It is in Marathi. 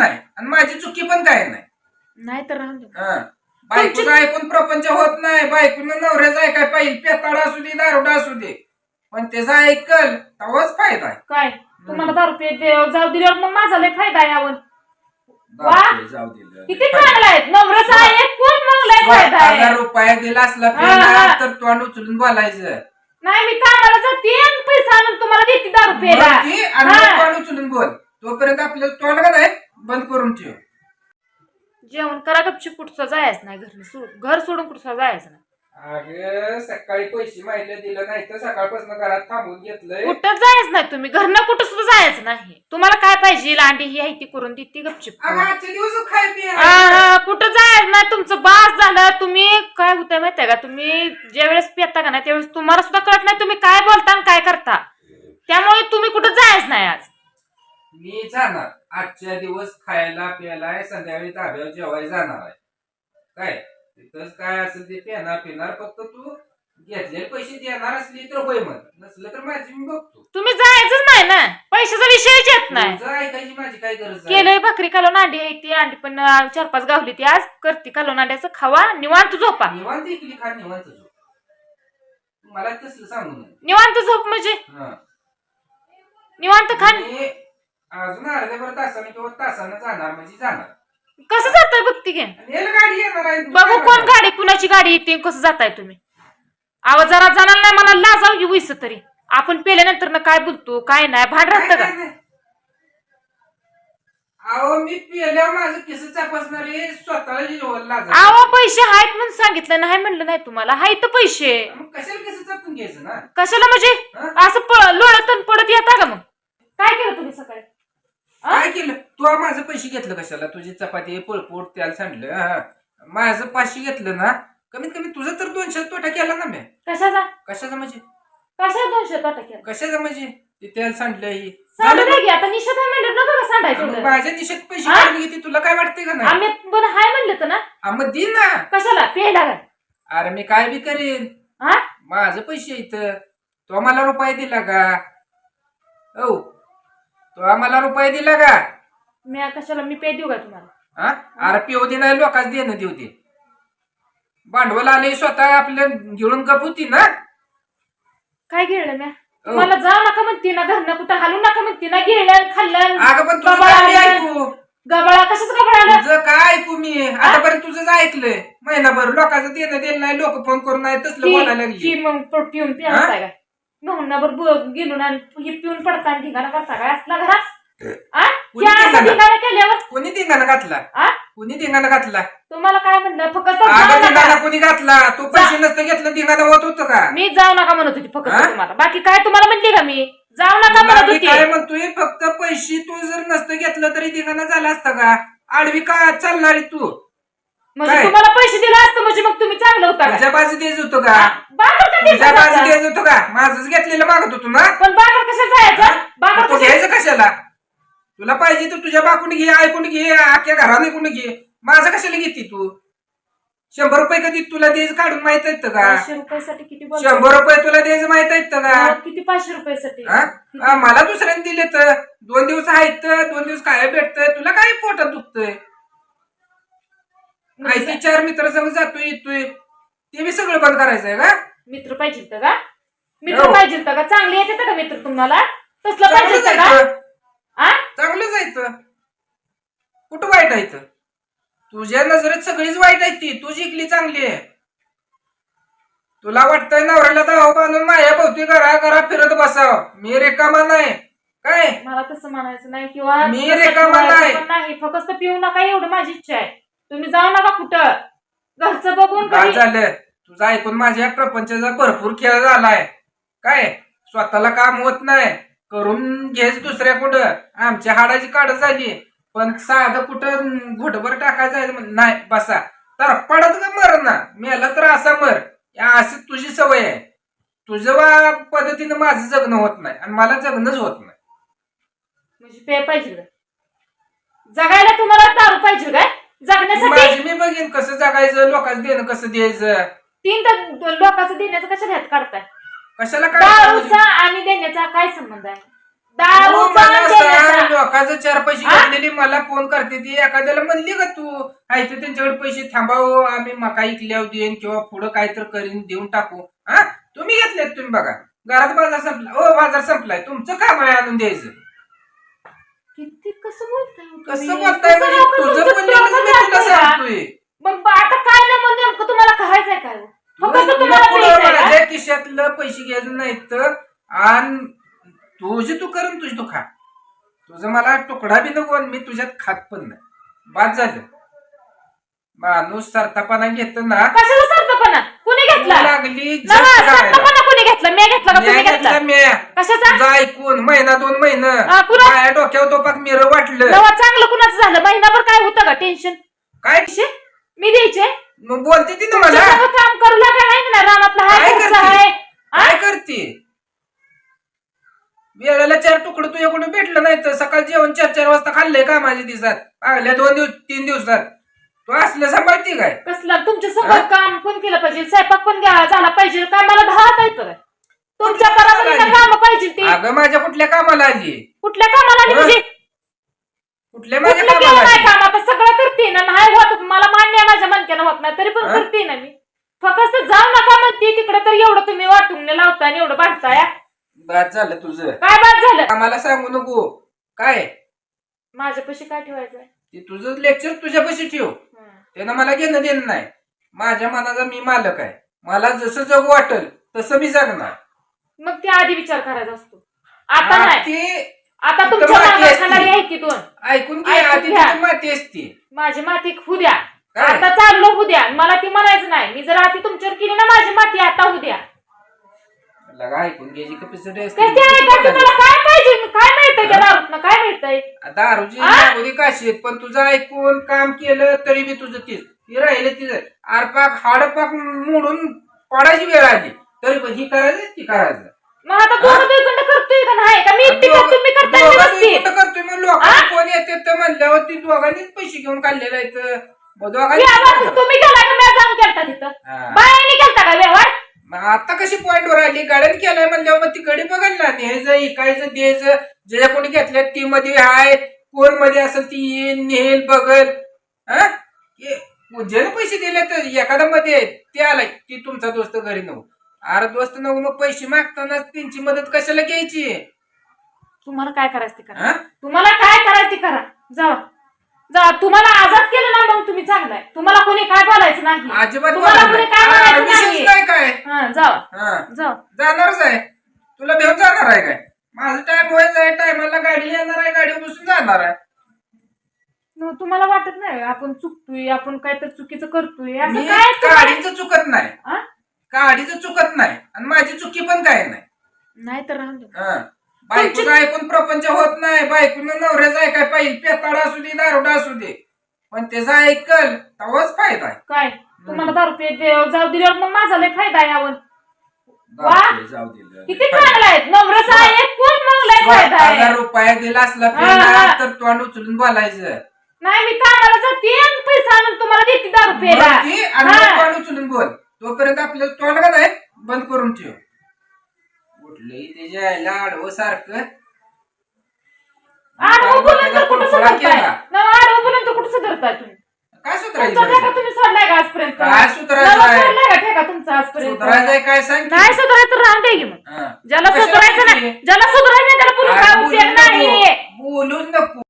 नाही. आणि माझी चुकी पण काय नाही. नाही तर राहून दे. हं. बायकोचं ऐकून प्रपंच होत नाही. बायकून नवऱ्याचं ऐकाय पाहिजे पेताडा असू दे दारुडा असू दे. पण त्याचा ऐकल तेव्हाच फायदा आहे. काय? तुम्हाला दारू रुपये जाऊ दिल्यावर मग माझा लय फायदा आहे यावर. दारू जाऊ किती चांगला आहे. ऐकून मग लय फायदा हजार रुपया दिला असला हा, पेला. तर तोंड उचलून बोलायचं. नाही मी कामाला जाते. आणि पैसा आणून तुम्हाला देते दारू रुपयाला मग ती आणि हा. तोंड उचलून बोल. तोपर्यंत आपलं तोंड का नाही बंद करून ठेव. जेवण करा गपची कुठचं जायचं नाही घर सोड घर सोडून कुठचं जायचं नाही. अगं सकाळी पैसे माहिती दिलं नाही तर सकाळपासून घरात थांबून घेतलंय. कुठं जायचं नाही तुम्ही? घरनं कुठं सुद्धा जायचं नाही. तुम्हाला काय पाहिजे? लांडी ही आहे ती करून देते गपचिप अगं आजचे दिवस खाय पिय हा, हा, कुठं जायचं नाही? तुमचं बास झालं. तुम्ही काय होतंय माहितीये का? तुम्ही ज्या वेळेस पेता का नाही त्यावेळेस तुम्हाला सुद्धा कळत नाही तुम्ही काय बोलता आणि काय करता. त्यामुळे तुम्ही कुठं जायच नाही आज. मी जाणार. आजच्या दिवस खायला प्यायला संध्याकाळी ताब्यावर जेवायला जाणार आहे. काय? तिथंच काय असेल ते पेणार पिणार फक्त तू घेतलेले पैसे देणार असली तर होय मग नसलं तर माझी मी बघतो. तुम्ही जायचंच नाही ना? पैशाचा विषयच येत नाही. तुझं ऐकायची माझी काय गरज आहे? केलंय भाकरी कालवून अंडी आहे ती अंडी पण अं, चार पाच गावली ती आज. करते कालवून अंड्याचं खावा निवांत झोपा. निवांत इकली खा निवांत झोप. मला तसलं सांगू नये निवांत झोप म्हणजे? हा. निवांत खा. अजून अर्ध्याभर तासाने किंवा तासानं जाणार म्हणजे जाणार. कसं जाताय बघती घे आणि याला गाडी येणार आहे तू बघू कोण? गाडी कुणाची गाडी येते कसं जाताय तुम्ही? आवाज जरा जाणार नाही मला लाजाव घेऊ इस तरी. आपण पेल्यानंतर ना काय बोलतो काय नाही भांड राहतं का? काय नाही. अहो मी पिल्यावर माझं केस चापसणार आहे स्वतःला जेवण लाजा आवा पैसे आहेत म्हणून सांगितलं नाही म्हणलं नाही तुम्हाला. हाय तर पैसे. मग कशाला केस चापून घ्यायचं ना? कशाला म्हणजे? असं लोळत पडत येता का मग? काय केलं तुम्ही सकाळी? काय केलं? तू माझं पैसे घेतलं कशाला? तुझी चपाती पळपोट त्याला सांडलं हा. माझं पाचशे घेतलं ना? कमीत कमी तुझं तर दोनशे तोटा केला ना मी. कशाचा? कशाचा म्हणजे? कशा दोनशे तोटा केला? कशाचा म्हणजे? ते त्याला सांडलं ही. सांडू दे की आता निषेध आहे म्हणलं नको का मग सांडायचं माझ्या दिशेत पैसे हा? काढून घेते तुला काय वाटतंय का नाही? आम्ही बरं हाय म्हणलं तर ना? हा, मग दे ना. कशाला? प्यायला काय अरे मी काय बी करेन. हा? माझं पैसे इथं. तो आम्हाला रुपये दिला का? हो तो आम्हाला रुपये दिला का? मी कशाला? मी पे देऊ का तुम्हाला? हा? दे नाही लोकांच देणं देऊ दे भांडवल आले स्वतः आपलं घेऊन गप होती ना? काय गिळलं म्या? हो. मला जाऊ नका म्हणते ना घरनं कुठं हालू नका म्हणते ना गिळलं खाल्लं अगं पण तुझं गबाळ काय बी आलं. ऐकू. गबाळा कशाच गबाळ तुझं काय ऐकू मी? आतापर्यंत तुझंच ऐकलंय महिनाभर लोकांचं देणं दिलं नाही लोक फोन करून नाही तसलं बोलायला लागली. की मग पिऊन पिऊन काय नवनावर गेलो आणि हे पिऊन पडता आणि ढिगाणा करता काय? असला घरात? आ? कुणी हे असं धिंगाणा? ढिगाणा केल्यावर? कोणी धिंगाणा घातला? आ? कोणी धिंगाणा घातला? तुम्हाला काय म्हणलं? फक्त अगं जाऊ धिंगाणा नका. कोणी घातला? तू पैसे नसतं घेतलं धिंगाणा होत होतं का? मी जाऊ नका म्हणत होती फक्त आ? तुम्हाला. बाकी काय तुम्हाला म्हणली का मी? जाऊ नका म्हणत होती. काय म्हणतोय? फक्त पैसे तू जर नसतं घेतलं तरी धिंगाणा झाला असता का? आडवी का चालणारी तू? म्हणजे काय? तुम्हाला पैसे दिले असतं म्हणजे मग तुम्ही चांगलं होता का? तुझ्या बाजू द्यायचं होतं का? का तुझ्या आता? द्यायचं होतं का? माझंच घेतलेलं मागत होतो ना? पण जायचं? बाकर मग तू कशाला? घ्यायचं कशाला? तुला पाहिजे तर तुझ्या बाकून घे ऐकून घे अख्ख्या घराने ऐकून घे. माझं कशाला घेते तू? शंभर रुपये कधी तुला द्यायचं काढून माहीत येतं का? पाचशे रुपयासाठी किती बोलताय? शंभर रुपये तुला द्यायचं माहीत येतं का? अहो, किती पाचशे रुपयासाठी? हा? हा, मला दुसऱ्याने दिले तर. दोन दिवस आहेत तर दोन दिवस काय भेटतंय? तुला काय पोटात दुखतंय? आयती चार मित्र संग जातोय येतोय. ते बी सगळं बंद करायचंय का? मित्र पाहिजे होतं का? मित्र हो. पाहिजे होतं का? चांगले येते का मित्र तुम्हाला? तसलं पाहिजे चांगलं होतं का? जायचं आ? चांगलं जायचं कुठं वाईट आहे इथं? तुझ्या नजरेत सगळीच वाईट आहे ती. तू जिंकली चांगली आहे. तुला वाटतंय नवऱ्याला दावा बांधून माया भोवती घरा घरा फिरत बसाव. मी रेकामा नाही. काय? मला तसं म्हणायचं नाही किंवा मी तसं रिकामा ठेवायचं नाही. पण नाही. फक्त पिऊ नका एवढं माझी इच्छा आहे. तुम्ही जाऊ नका कुठं. घरचं बघून काय कधी झालं तुझं ऐकून माझ्या प्रपंचाचा भरपूर खेळ झालाय. काय? स्वतःला काम होत नाही. करून घ्यायच दुसऱ्या कुठं? आमच्या हाडाची काढ झाली. पण साधं कुठं घोटभर टाकायचं नाही बसा. तर पडत का मर ना. मेला तर असा मर. या अशी तुझी सवय आहे. तुझं पद्धतीनं माझं जगणं होत नाही आणि मला जगणंच होत नाही. म्हणजे पे पाहिजे का? जगायला तुम्हाला दारू पाहिजे काय जगण्यासाठी माझी मी बघीन कसं जगायचं लोकांचं देणं कसं द्यायचं. तीन तर लोकांचं देण्याचं कशाला ह्यात काढताय? कशाला दारूचा आणि देण्याचा काय संबंध आहे? दारू मला सांग. लोकांचं चार पैसे हा? घेतलेली मला फोन करते ती. एखाद्याला म्हणली का तू? आहे तर त्यांच्याकडे पैसे थांबाव आम्ही मका इकल्यावर देईन किंवा पुढं काय तर करीन देऊन टाकू. हा? तुम्ही घेतलेत तुम्ही बघा. घरात बाजार संपला. ओ बाजार संपलाय. तुमचं काम आहे आणून द्यायचं. किती कसं बोलताय हो कसं? बोलताय म्हणजे लोकं तुझं तुमचं पण नेहमीच मी तोंड तुला दाखवता? सांगतोय. मग आता काय नाही नेमकं तुम्हाला काय हो? तुम्हाला पुढं प्यायचंय का? माझ्या खिशातलं पैसे घ्यायचं नाही तर आणि तुझे तू कर आणि तुझी तू खा. तुझं मला तुकडा बी नको आणि मी तुझ्यात खात पण नाही. बाद झालं. माणूस सरतापणा घेत ना कशाला कुणी घेतला? लागली खायला. सरपणा कुणी घेतला? मी घेतला का म्या तुम्ही घेतला? घेतला म्या. कशाचा? तुझं ऐकून महिना दोन महिना हा, माझ्या डोक्यावर तो पाक मिर वाटलं. नवा चांगलं कुणाचं झालं? महिनाभर काय होतं का? टेन्शन काय? मी द्यायचे? मग बोलते ती ना मला. काम करू लागा नाही ना रानातलं काय हाय घरचं करते? हाय. हा? काय करते? वेळेला चार तुकडं तुझ्याकडून भेटलं नाही तर सकाळ जेवण चार चार वाजता खाल्लंय का माझ्या दिवसात? आगल्या दोन दिवस तीन दिवसात. तू असलं सांभाळते काय? कसलं? तुमच्या? सगळं काम पण केलं पाहिजे. स्वयंपाक पण घ्या- झाला पाहिजे. काय मला हात आहेत काय तुमच्या परामध्ये काम पाहिजे ती. अगं माझ्या कुठल्या कामाला आली? कुठल्या कामाला आली हा? म्हणजे? कुठल्या माझ्या कुठलं केलं कामाला नाही आली? काम? आता सगळं करते ना. नाही होत मला मान्य माझ्या मनक्यानं होत नाही तरी पण? करते ना मी. फक्त जाऊ नका म्हणते तिकडे तर एवढं तुम्ही वाटून लावताय आणि एवढं बांधताय बाद झालं तुझं. काय बाद झालं? आम्हाला सांगू नको. काय? माझ्या पैसे काय ठेवायचंय? ते तुझं लेक्चर तुझ्यापाशी ठेव. त्यानं मला घेणं देणं नाही. माझ्या मनाचा मी मालक आहे. मला जसं जग वाटल तसं मी जगणार. मग ते आधी विचार करायचा असतो. आता नाही. ते आता तुमच्या माती असते. खाणारी आहे की दोन? ऐकून घे ऐकून आधी घ्या. तिथे माती असते. माझी माती होऊ द्या. काय? आता चाललो होऊ द्या मला ती म्हणायचं नाही. मी जर आधी तुमच्यावर केली ना माझी माती आता होऊ द्या लगा ऐकून घ्यायची कपॅसिटी तुम्हाला काय पाहिजे? काय मिळतंय त्या दारूतनं? काय मिळतंय? आ? काशी पण तुझं ऐकून काम केलं तरी बी तुझं तीच हे राहिलं तिचं आरपाक हाडपाक मोडून पडायची वेळ आली. तरी पण ही करायचं ती करायचं. मग आता दोघं दोघं करतोय का नाही? का मी एकटी दोघं- करतो मी करताय मी दोघं बसते कुठं करतोय मग लोकांना कोण येते तर म्हणल्यावर ती दोघांनीच पैसे घेऊन काढलेला आहे तर. मग दोघांनी तुम्ही गेला का? मी जाऊन केलता तिथं. हा. बायाने केलता का व्यवहार? मग आता कशी पॉइंट वर आली? गाड्यात केलाय म्हणल्यावर मग ती गडी बघाल ना न्यायचं इकायचं द्यायचं. जे कोणी घेतल्या ती मध्ये आहे कोणमध्ये असेल ती येईल नेल बघल. हा? हे ज्याने पैसे दिले तर एखादा मध्ये आहे, ते आलाय ती तुमचा दोस्त घरी नव्हू अरे दोस्त नव्हू मग पैसे मागताना त्यांची मदत कशाला घ्यायची? तुम्हाला काय करायचं ते करा. हा? तुम्हाला काय करायचं ते करा. जावा जा. तुम्हाला आजाद केलं ना मग तुम्ही चांगलाय तुम्हाला कोणी काय बोलायचं नाही. अजिबात तुम्हाला कोणी नाही. काय विशेष नाही. काय? हा हा. जावा जाणारच आहे. तुला भेट जाणार आहे काय? माझं टाइम व्हायचं आहे. टायमाला गाडी येणार आहे. गाडी बसून जाणार आहे. तुम्हाला वाटत नाही आपण चुकतोय आपण काहीतरी चुकीचं करतोय. असं मी काय तुम्हाला- गाडीचं चुकत नाही. हा? गाडीचं चुकत नाही? आणि माझी चुकी पण काय नाही. नाही तर राहून दे. हा. बायकोचं ऐकून प्रपंच होत नाही. बायकून नवऱ्याचं ऐकाय पाहिजे? पेताडा असू दे दारोडा असू दे. पण त्याचा ऐकल तेव्हाच फायदा आहे. काय? तुम्हाला दारू रुपये जाऊ दिल्यावर मग माझा लय फायदा आहे यावर. वा. जाऊ. किती चांगला आहे. नवऱ्याचा ऐकून मग लय फायदा हजार आहे रुपया दिला असला हा, पेला. तर तोंड उचलून बोलायचं. नाही मी कामाला जाते आणि पैसा आणून तुम्हाला देते मग प्यायला. ती आणि हा. तोंड उचलून बोल. तोपर्यंत आपल्याला तोंड नाही बंद करून ठेव. कुठलंही त्याच्या जायला आडवं सारखं. कुठं फळा तुम्ही? काय तुमचा सुधारायचं तुम्ही का काय सुधारायचं नवं काय सांग की? नाही राहून की मग. ज्याला सुधारायचं नाही ज्याला सुधारायचं त्याला पुन्हा नाही बोलून नको.